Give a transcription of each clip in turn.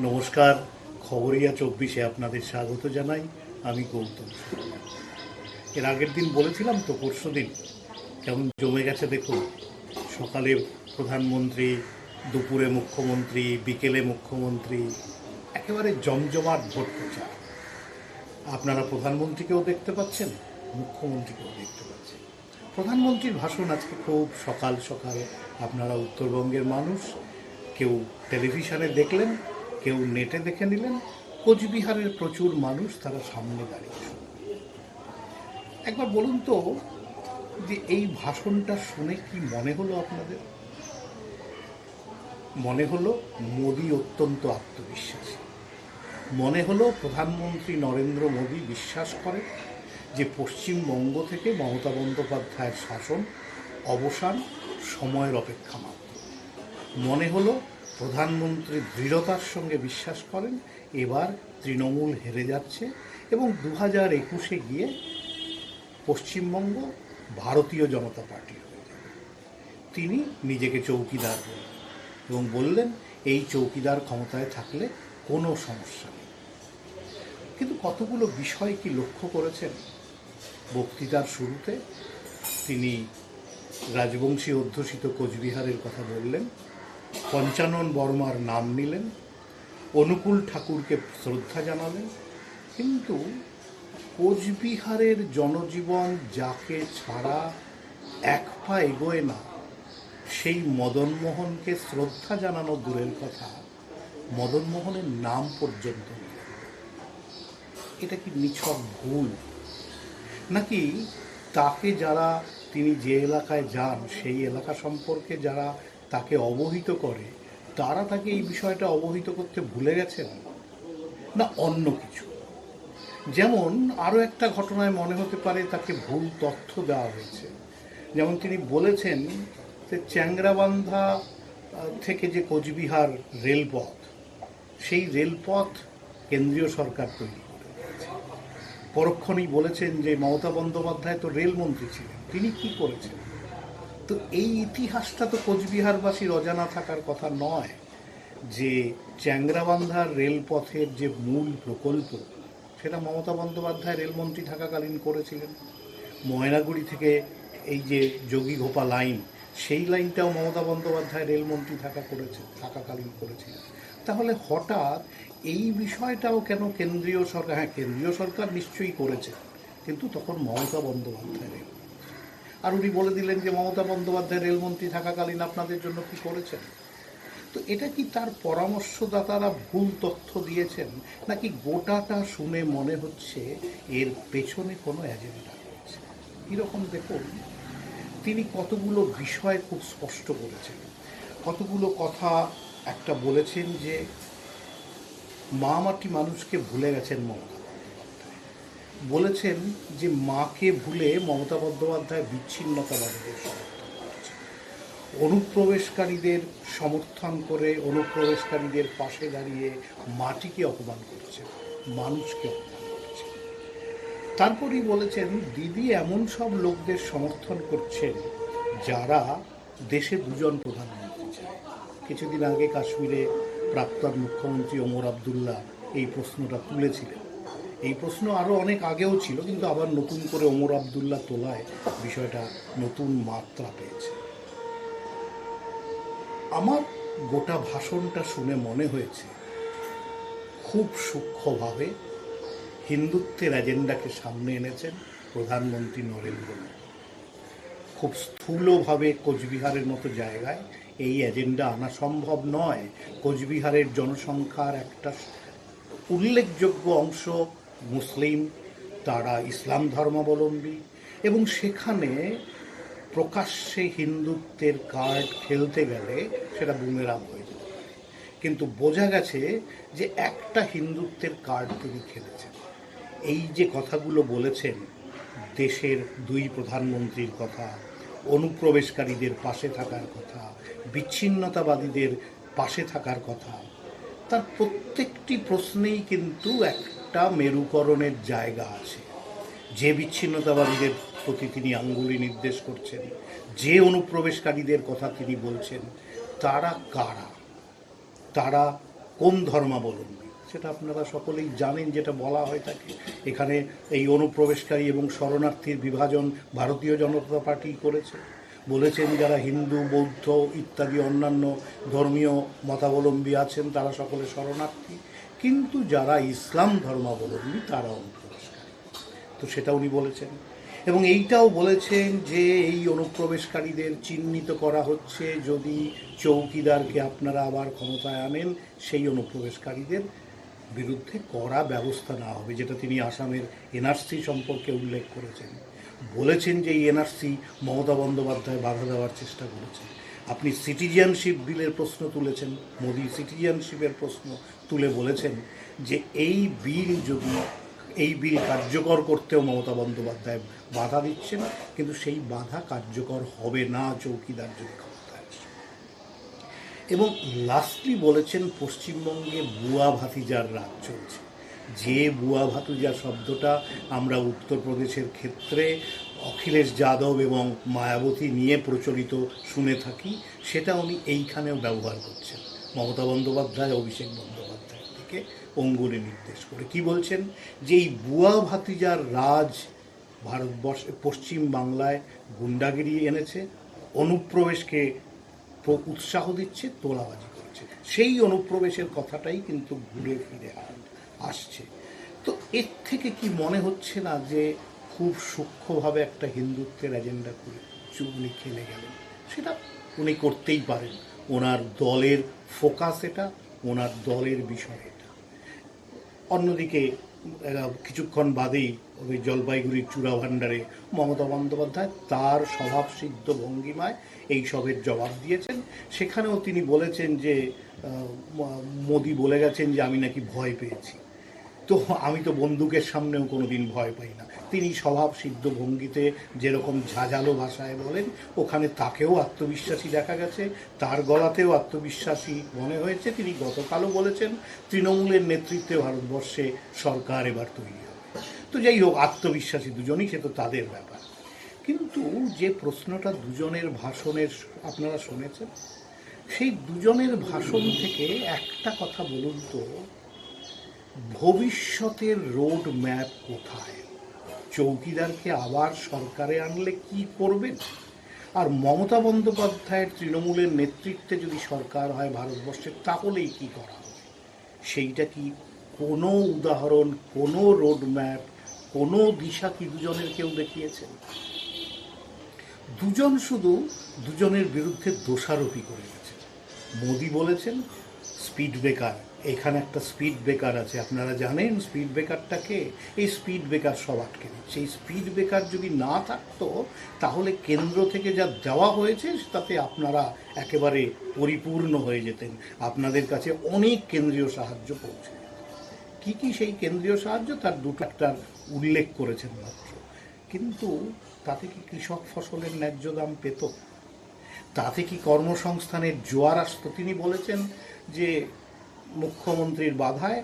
নমস্কার, খবরিয়া চব্বিশে আপনাদের স্বাগত জানাই। আমি গৌতম। এর আগের দিন বলেছিলাম তো, পরশু দিন। কেমন জমে গেছে দেখুন। সকালে প্রধানমন্ত্রী, দুপুরে মুখ্যমন্ত্রী, বিকেলে মুখ্যমন্ত্রী, একেবারে জমজমাট ভোট প্রচার আপনারা প্রধানমন্ত্রীকেও দেখতে পাচ্ছেন, মুখ্যমন্ত্রীকেও দেখতে পাচ্ছেন। প্রধানমন্ত্রীর ভাষণ আজকে খুব সকাল সকাল। আপনারা উত্তরবঙ্গের মানুষ। কেউ টেলিভিশনে দেখলেন কেউ নেটে দেখে নিলেন, কোচবিহারের প্রচুর মানুষ তারা সামনে দাঁড়িয়ে একবার বলুন তো যে এই ভাষণটা শুনে কি মনে হলো আপনাদের? মনে হলো মোদি অত্যন্ত আত্মবিশ্বাসী। মনে হলো প্রধানমন্ত্রী নরেন্দ্র মোদী বিশ্বাস করে যে পশ্চিমবঙ্গ থেকে মমতা বন্দ্যোপাধ্যায়ের শাসন অবসান সময়ের অপেক্ষা মাত্র। মনে হলো প্রধানমন্ত্রী দৃঢ়তার সঙ্গে বিশ্বাস করেন, এবার তৃণমূল হেরে যাচ্ছে এবং দু হাজার একুশে গিয়ে পশ্চিমবঙ্গ ভারতীয় জনতা পার্টি তিনি নিজেকে চৌকিদার বললেন এবং বললেন, এই চৌকিদার ক্ষমতায় থাকলে কোনো সমস্যা নেই। কিন্তু কতগুলো বিষয় কি লক্ষ্য করেছেন? বক্তৃতার শুরুতে তিনি রাজবংশী অধ্যুষিত কোচবিহারের কথা বললেন। পঞ্চানন বর্মার নাম নিলেন, অনুকূল ঠাকুরকে শ্রদ্ধা জানালেন, কিন্তু কোচবিহারের জনজীবন যাকে ছাড়া এক পা এগোয় না, সেই মদনমোহনকে শ্রদ্ধা জানানো দূরের কথা, মদনমোহনের নাম পর্যন্ত। এটা কি নিছক ভুল? নাকি তাকে যারা তিনি যে এলাকায় যান, সেই এলাকা সম্পর্কে যারা তাকে অবহিত করে, তারা তাকে এই বিষয়টা অবহিত করতে ভুলে গেছেন? না, অন্য কিছু। যেমন আরও একটা ঘটনায় মনে হতে পারে তাকে ভুল তথ্য দেওয়া হয়েছে। যেমন তিনি বলেছেন যে চ্যাংরাবান্ধা থেকে যে কোচবিহার রেলপথ, সেই রেলপথ কেন্দ্রীয় সরকার তৈরি করে পরক্ষণেই বলেছেন যে মমতা বন্দ্যোপাধ্যায় তো রেলমন্ত্রী ছিলেন, তিনি কি করেছেন? তো এই ইতিহাসটা তো কোচবিহারবাসীর অজানা থাকার কথা নয় যে চ্যাংরাবান্ধার রেলপথের যে মূল প্রকল্প, সেটা মমতা বন্দ্যোপাধ্যায় রেলমন্ত্রী থাকাকালীন করেছিলেন। ময়নাগুড়ি থেকে এই যে যোগী ঘোপা লাইন, সেই লাইনটাও মমতা বন্দ্যোপাধ্যায় রেলমন্ত্রী থাকা করেছে, থাকাকালীন করেছিলেন। তাহলে হঠাৎ এই বিষয়টাও কেন কেন্দ্রীয় সরকার হ্যাঁ কেন্দ্রীয় সরকার নিশ্চয়ই করেছে, কিন্তু তখন মমতা বন্দ্যোপাধ্যায় আর উনি বলে দিলেন যে মমতা বন্দ্যোপাধ্যায় রেলমন্ত্রী থাকাকালীন আপনাদের জন্য কি করেছেন? তো এটা কি তার পরামর্শদাতারা ভুল তথ্য দিয়েছেন? নাকি গোটাটা শুনে মনে হচ্ছে এর পেছনে কোনো এজেন্ডা রয়েছে? কীরকম দেখুন, তিনি কতগুলো বিষয় খুব স্পষ্ট করেছেন কতগুলো কথা একটা বলেছেন যে মা মাটি মানুষকে ভুলে গেছেন মমতা। বলেছেন যে মাকে ভুলে মমতা বন্দ্যোপাধ্যায় বিচ্ছিন্নতাবাদীদের সমর্থন অনুপ্রবেশকারীদের সমর্থন করে অনুপ্রবেশকারীদের পাশে দাঁড়িয়ে মাটিকে অপমান করছে মানুষকে অপমান করছে তারপরই বলেছেন, দিদি, এমন সব লোকদের সমর্থন করছেন যারা দেশে দুজন প্রধানমন্ত্রী চায়। কিছুদিন আগে কাশ্মীরে প্রাক্তন মুখ্যমন্ত্রী ওমর আবদুল্লাহ এই প্রশ্নটা তুলেছিলেন। এই প্রশ্ন আরও অনেক আগেও ছিল, কিন্তু আবার নতুন করে ওমর আবদুল্লাহ তোলায় বিষয়টা নতুন মাত্রা পেয়েছে। আমার গোটা ভাষণটা শুনে মনে হয়েছে, খুব সূক্ষ্মভাবে হিন্দুত্বের এজেন্ডাকে সামনে এনেছেন প্রধানমন্ত্রী নরেন্দ্র মোদী। খুব স্থূলভাবে কোচবিহারের মতো জায়গায় এই এজেন্ডা আনা সম্ভব নয়। কোচবিহারের জনসংখ্যার একটা উল্লেখযোগ্য অংশ মুসলিম, তারা ইসলাম ধর্মাবলম্বী এবং সেখানে প্রকাশ্যে হিন্দুত্বের কার্ড খেলতে গেলে সেটা বুমেরাম হয়ে যেতে কিন্তু বোঝা গেছে যে একটা হিন্দুত্বের কার্ড তিনি খেলেছেন। এই যে কথাগুলো বলেছেন, দেশের দুই প্রধানমন্ত্রীর কথা, অনুপ্রবেশকারীদের পাশে থাকার কথা, বিচ্ছিন্নতাবাদীদের পাশে থাকার কথা, তার প্রত্যেকটি প্রশ্নেই কিন্তু একটা মেরুকরণের জায়গা আছে। যে বিচ্ছিন্নতাবাদীদের প্রতি তিনি আঙ্গুলি নির্দেশ করছেন, যে অনুপ্রবেশকারীদের কথা তিনি বলছেন, তারা কারা? তারা কোন ধর্মাবলম্বী? সেটা আপনারা সকলেই জানেন, যেটা বলা হয় থাকে এখানে এই অনুপ্রবেশকারী এবং শরণার্থীর বিভাজন ভারতীয় জনতা পার্টি করেছে। বলেছেন যারা হিন্দু, বৌদ্ধ ইত্যাদি অন্যান্য ধর্মীয় মতাবলম্বী আছেন, তারা সকলে শরণার্থী। কিন্তু যারা ইসলাম ধর্মাবলম্বী, তারা অনুপ্রবেশকারী তো সেটা উনি বলেছেন। এবং এইটাও বলেছেন যে এই অনুপ্রবেশকারীদের চিহ্নিত করা হচ্ছে যদি চৌকিদারকে আপনারা আবার ক্ষমতায় আনেন, সেই অনুপ্রবেশকারীদের বিরুদ্ধে কড়া ব্যবস্থা নেওয়া হবে, যেটা তিনি আসামের এনআরসি সম্পর্কে উল্লেখ করেছেন। বলেছেন যে এই এনআরসি মমতা বন্দ্যোপাধ্যায় বাধা দেওয়ার চেষ্টা করেছে। আপনি সিটিজেনশিপ বিলের প্রশ্ন তুলেছেন, মোদি সিটিজেনশিপের প্রশ্ন তুলে বলেছেন যে এই বিল যদি, এই বিল কার্যকর করতেও মমতা বন্দ্যোপাধ্যায় বাধা দিচ্ছেন, কিন্তু সেই বাধা কার্যকর হবে না চৌকিদার যদি ক্ষমতায় এবং লাস্টলি বলেছেন পশ্চিমবঙ্গে বুয়া ভাতিজার রাজ চলছে। যে বুয়া ভাতিজা শব্দটা আমরা উত্তরপ্রদেশের ক্ষেত্রে অখিলেশ যাদব এবং মায়াবতী নিয়ে প্রচলিত শুনে থাকি, সেটা উনি এইখানেও ব্যবহার করছেন। মমতা বন্দ্যোপাধ্যায়, অভিষেক বন্দ্যোপাধ্যায়। থেকে অঙ্গুলি নির্দেশ করে। কি বলছেন? যে এই বুয়া ভাতিজার রাজ ভারতবর্ষে, পশ্চিম বাংলায় গুন্ডাগিরি এনেছে, অনুপ্রবেশকে প্র- উৎসাহ দিচ্ছে, তোলাবাজি করছে। সেই অনুপ্রবেশের কথাটাই কিন্তু ঘুরে ফিরে আসছে। তো এর থেকে কি মনে হচ্ছে না যে খুব সূক্ষ্মভাবে একটা হিন্দুত্বের এজেন্ডা করে চুগলি খেলে গেলেন? সেটা উনি করতেই পারেন। ওনার দলের ফোকাস এটা, ওনার দলের বিষয় অন্যদিকে কিছুক্ষণ বাদেই ওই জলপাইগুড়ির চূড়া ভাণ্ডারে মমতা বন্দ্যোপাধ্যায় তার স্বভাব সিদ্ধ ভঙ্গিমায় এই সবের জবাব দিয়েছেন। সেখানেও তিনি বলেছেন যে মোদী বলে গেছেন যে, আমি নাকি ভয় পেয়েছি। তো আমি তো বন্দুকের সামনেও কোনোদিন ভয় পাই না। তিনি স্বভাব সিদ্ধ ভঙ্গিতে যেরকম ঝাঁঝালো ভাষায় বলেন, ওখানে তাকেও আত্মবিশ্বাসী দেখা গেছে, তার গলাতেও আত্মবিশ্বাসী মনে হয়েছে। তিনি গতকালও বলেছেন, তৃণমূলের নেতৃত্বে ভারতবর্ষে সরকার এবার তৈরি হবে। তো যাই হোক, আত্মবিশ্বাসী দুজনই, সে তো তাদের ব্যাপার। কিন্তু যে প্রশ্নটা দুজনের ভাষণের, আপনারা শুনেছেন, সেই দুজনের ভাষণ থেকে একটা কথা বলুন তো। ভবিষ্যতের রোড ম্যাপ কোথায়? চৌকিদারকে আবার সরকারে আনলে কি করবেন? আর মমতা বন্দ্যোপাধ্যায়ের তৃণমূলের নেতৃত্বে যদি সরকার হয় ভারতবর্ষের তাহলেই কি করা হবে? সেইটা কি কোনো উদাহরণ, কোনো রোড ম্যাপ কোনো দিশা কি দুজনের কেউ দেখিয়েছেন দুজন শুধু দুজনের বিরুদ্ধে দোষারোপি করে গেছে মোদি বলেছেন স্পিড ব্রেকার। এখানে একটা স্পিড ব্রেকার আছে। আপনারা জানেন স্পিড ব্রেকারটাকে? এই স্পিড ব্রেকার সব আটকে এই স্পিড ব্রেকার যদি না থাকতো, তাহলে কেন্দ্র থেকে যা দেওয়া হয়েছে, তাতে আপনারা একেবারে পরিপূর্ণ হয়ে যেতেন। আপনাদের কাছে অনেক কেন্দ্রীয় সাহায্য পৌঁছে। কি কি সেই কেন্দ্রীয় সাহায্য? তার দুটো একটার উল্লেখ করেছেন মাত্র। কিন্তু তাতে কি কৃষক ফসলের ন্যায্য দাম পেত? তাতে কি কর্মসংস্থানের জোয়ার আসতো তিনি বলেছেন? যে মুখ্যমন্ত্রীর বাধায়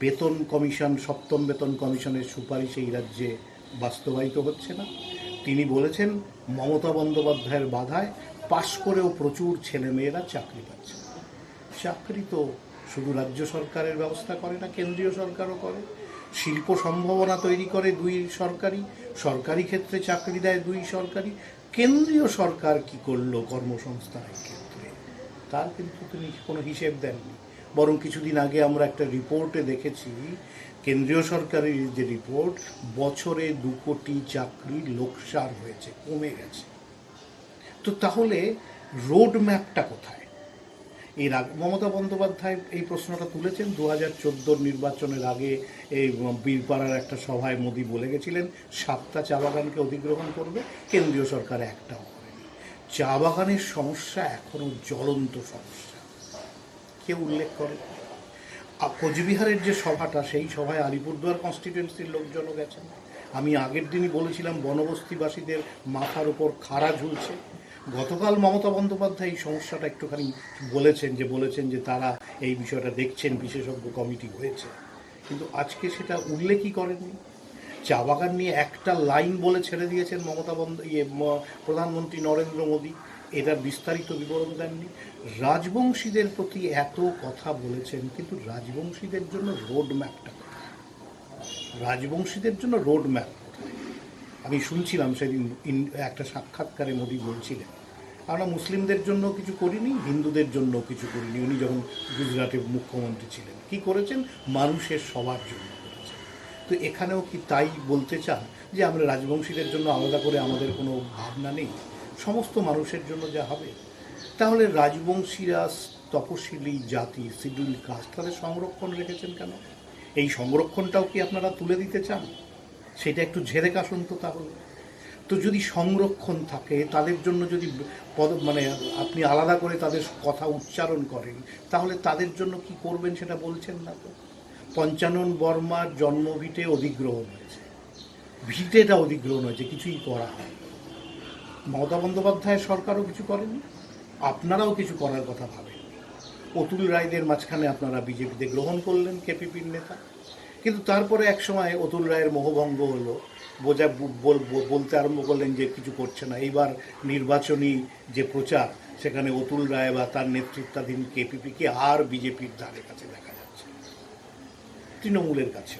বেতন কমিশন, সপ্তম বেতন কমিশনের সুপারিশ এই রাজ্যে বাস্তবায়িত হচ্ছে না। তিনি বলেছেন, মমতা বন্দ্যোপাধ্যায়ের বাধায় পাশ করেও প্রচুর ছেলেমেয়েরা চাকরি পাচ্ছে। চাকরি তো শুধু রাজ্য সরকারের ব্যবস্থা করে না, কেন্দ্রীয় সরকারও করে। শিল্প সম্ভাবনা তৈরি করে দুই সরকারি সরকারি ক্ষেত্রে চাকরি দেয় দুই সরকারি। কেন্দ্রীয় সরকার কি করল কর্মসংস্থানের ক্ষেত্রে তার কিন্তু তিনি কোনো হিসেব দেননি। বরং কিছুদিন আগে আমরা একটা রিপোর্টে দেখেছি, কেন্দ্রীয় সরকারের যে রিপোর্ট, বছরে দু কোটি চাকরি লোকসার হয়েছে, কমে গেছে। তো তাহলে রোড ম্যাপটা কোথায়? এর আগে মমতা বন্দ্যোপাধ্যায় এই প্রশ্নটা তুলেছেন, দু হাজার চোদ্দোর নির্বাচনের আগে এই বীরপাড়ার একটা সভায় মোদি বলে গেছিলেন, সাতটা চা বাগানকে অধিগ্রহণ করবে, কেন্দ্রীয় সরকার একটাও চা বাগানের সমস্যা এখনও জ্বলন্ত সমস্যা। কেউ উল্লেখ করে? কোচবিহারের যে সভাটা, সেই সভায় আলিপুরদুয়ার কনস্টিটিউয়েন্সির লোকজনও গেছেন। আমি আগের দিনই বলেছিলাম, বনবস্তিবাসীদের মাথার উপর খাড়া ঝুলছে। গতকাল মমতা বন্দ্যোপাধ্যায় এই সমস্যাটা একটুখানি বলেছেন, যে বলেছেন যে তারা এই বিষয়টা দেখছেন, বিশেষজ্ঞ কমিটি হয়েছে। কিন্তু আজকে সেটা উল্লেখই করেননি। চা বাগান নিয়ে একটা লাইন বলে ছেড়ে দিয়েছেন মমতা বন্দ ইয়ে প্রধানমন্ত্রী নরেন্দ্র মোদী। এটার বিস্তারিত বিবরণ দেননি। রাজবংশীদের প্রতি এত কথা বলেছেন, কিন্তু রাজবংশীদের জন্য রোড ম্যাপটা রাজবংশীদের জন্য রোড ম্যাপ আমি শুনছিলাম সেদিন একটা সাক্ষাৎকারে মোদি বলছিলেন, আমরা মুসলিমদের জন্য কিছু করিনি, হিন্দুদের জন্য কিছু করিনি। উনি যখন গুজরাটের মুখ্যমন্ত্রী ছিলেন। কি করেছেন? মানুষের সবার জন্য। তো এখানেও কি তাই বলতে চান যে আমরা রাজবংশীদের জন্য আলাদা করে আমাদের কোনো ভাবনা নেই? সমস্ত মানুষের জন্য যা হবে। তাহলে রাজবংশীরা তপশিলি জাতি, শিডিউল কাস্ট তাদের সংরক্ষণ রেখেছেন কেন? এই সংরক্ষণটাও কি আপনারা তুলে দিতে চান? সেটা একটু ঝেড়ে কাশুন তো তাহলে। তো যদি সংরক্ষণ থাকে, তাদের জন্য যদি পদ মানে আপনি আলাদা করে তাদের কথা উচ্চারণ করেন, তাহলে তাদের জন্য কি করবেন সেটা বলছেন না তো? পঞ্চানন বর্মার জন্মভিটে অধিগ্রহণ হয়েছে। ভিটেটা অধিগ্রহণ হয়েছে, কিছুই করা হয় মমতা বন্দ্যোপাধ্যায় সরকারও কিছু করেনি, আপনারাও কিছু করার কথা ভাবেন। অতুল রায়দের মাঝখানে আপনারা বিজেপিতে গ্রহণ করলেন কেপিপির নেতা। কিন্তু তারপরে এক সময় অতুল রায়ের মোহভঙ্গ হলো, বোঝা বল- বল- বলতে আরম্ভ করলেন যে কিছু করছে না। এইবার নির্বাচনী যে প্রচার, সেখানে অতুল রায় বা তার নেতৃত্বাধীন কেপিপিকে আর বিজেপির ধারে কাছে দেখা। তৃণমূলের কাছে।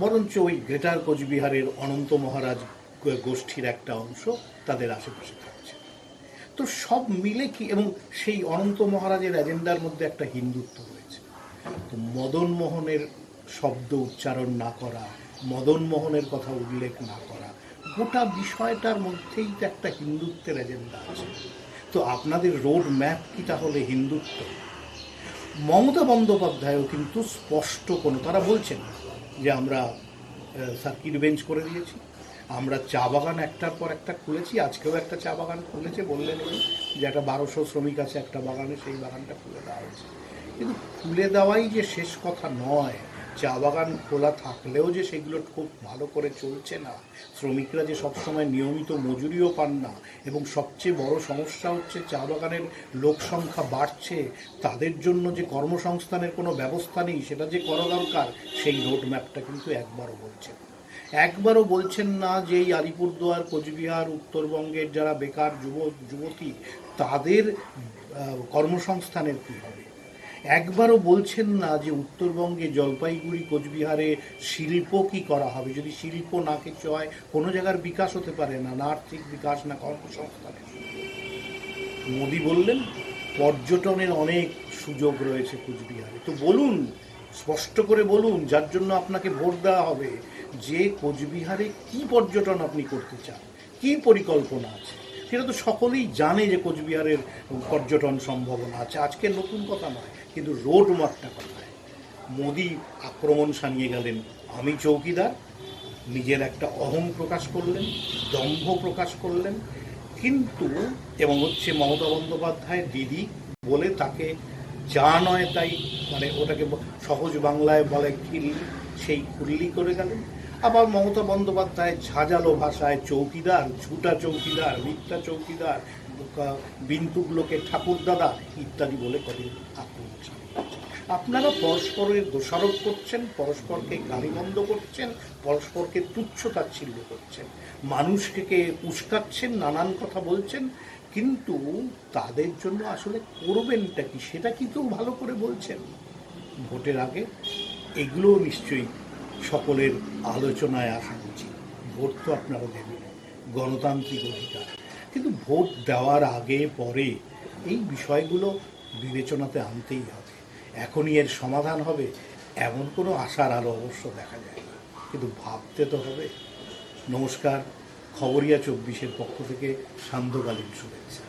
বরঞ্চ ওই গ্রেটার কোচবিহারের অনন্ত মহারাজ গোষ্ঠীর একটা অংশ তাদের আশেপাশে থাকছে। তো সব মিলে কি এবং সেই অনন্ত মহারাজের এজেন্ডার মধ্যে একটা হিন্দুত্ব রয়েছে। তো মদন মোহনের শব্দ উচ্চারণ না করা, মদন মোহনের কথা উল্লেখ না করা, গোটা বিষয়টার মধ্যেই তো একটা হিন্দুত্বের এজেন্ডা আছে। তো আপনাদের রোড ম্যাপ কি তাহলে হিন্দুত্ব? মমতা বন্দ্যোপাধ্যায়ও কিন্তু স্পষ্ট কোনো তারা বলছেন যে আমরা সার্কিট বেঞ্চ করে দিয়েছি, আমরা চা বাগান একটার পর একটা খুলেছি, আজকেও একটা চা বাগান খুলেছে, বললেন যে একটা বারোশো শ্রমিক আছে একটা বাগানে, সেই বাগানটা খুলে দেওয়া হয়েছে। কিন্তু খুলে দেওয়াই যে শেষ কথা নয় চা বাগান খোলা থাকলেও যে সেগুলো খুব ভালো করে চলছে না, শ্রমিকরা যে সবসময় নিয়মিত মজুরিও পান না এবং সবচেয়ে বড় সমস্যা হচ্ছে চা বাগানের লোক সংখ্যা বাড়ছে, তাদের জন্য যে কর্মসংস্থানের কোনো ব্যবস্থা নেই সেটা যে করা দরকার, সেই রোড ম্যাপটা কিন্তু একবারও বলছে একবারও বলছেন না যে এই আলিপুরদুয়ার, কোচবিহার, উত্তরবঙ্গের যারা বেকার যুব, যুবতী, তাদের কর্মসংস্থানের কী হবে? একবারও বলছেন না যে উত্তরবঙ্গে জলপাইগুড়ি, কোচবিহারে শিল্প কি করা হবে? যদি শিল্প না কিছু হয়, কোনো জায়গার বিকাশ হতে পারে না না আর্থিক বিকাশ, না কর্মসংস্থানের মোদি বললেন, পর্যটনের অনেক সুযোগ রয়েছে কোচবিহারে। তো বলুন, স্পষ্ট করে বলুন, যার জন্য আপনাকে ভোট দেওয়া হবে, যে কোচবিহারে কি পর্যটন আপনি করতে চান? কি পরিকল্পনা আছে? সেটা তো সকলেই জানে যে কোচবিহারের পর্যটন সম্ভাবনা আছে। আজকে নতুন কথা নয় কিন্তু রোড মাপটা কথায় মোদি আক্রমণ সানিয়ে গেলেন। আমি চৌকিদার, নিজের একটা অহং প্রকাশ করলেন, দম্ভ প্রকাশ করলেন। কিন্তু, এবং হচ্ছে মমতা বন্দ্যোপাধ্যায় দিদি বলে তাকে যা নয় তাই মানে ওটাকে সহজ বাংলায় বলে খিল্লি সেই খুল্লি করে গেলেন। আবার মমতা বন্দ্যোপাধ্যায় ঝাঁঝালো ভাষায় চৌকিদার, ঝুটা চৌকিদার, মিথ্যা চৌকিদার কা- বিন্তুগুলোকে ঠাকুরদাদা ইত্যাদি বলে কদিন আক্রমণ আপনারা পরস্পরের দোষারোপ করছেন, পরস্পরকে গালিমন্দ করছেন, পরস্পরকে তুচ্ছ তাচ্ছিল্য করছেন, মানুষকে উস্কাচ্ছেন, নানান কথা বলছেন, কিন্তু তাদের জন্য আসলে করবেনটা কি সেটা কিন্তু ভালো করে বলছেন? ভোটের আগে এগুলোও নিশ্চয়ই সকলের আলোচনায় আসা উচিত। ভোট তো আপনারা দেবেন, গণতান্ত্রিক অধিকার। ভোট দেওয়ার আগে, পরে এই বিষয়গুলো বিবেচনাতে আনতেই হবে। এখনই এর সমাধান হবে এমন কোনো আশার আলো অবশ্য দেখা যায় না। কিন্তু ভাবতে তো হবে। নমস্কার, খবরিয়া চব্বিশের পক্ষ থেকে সান্ধ্যকালীন শুভেচ্ছা।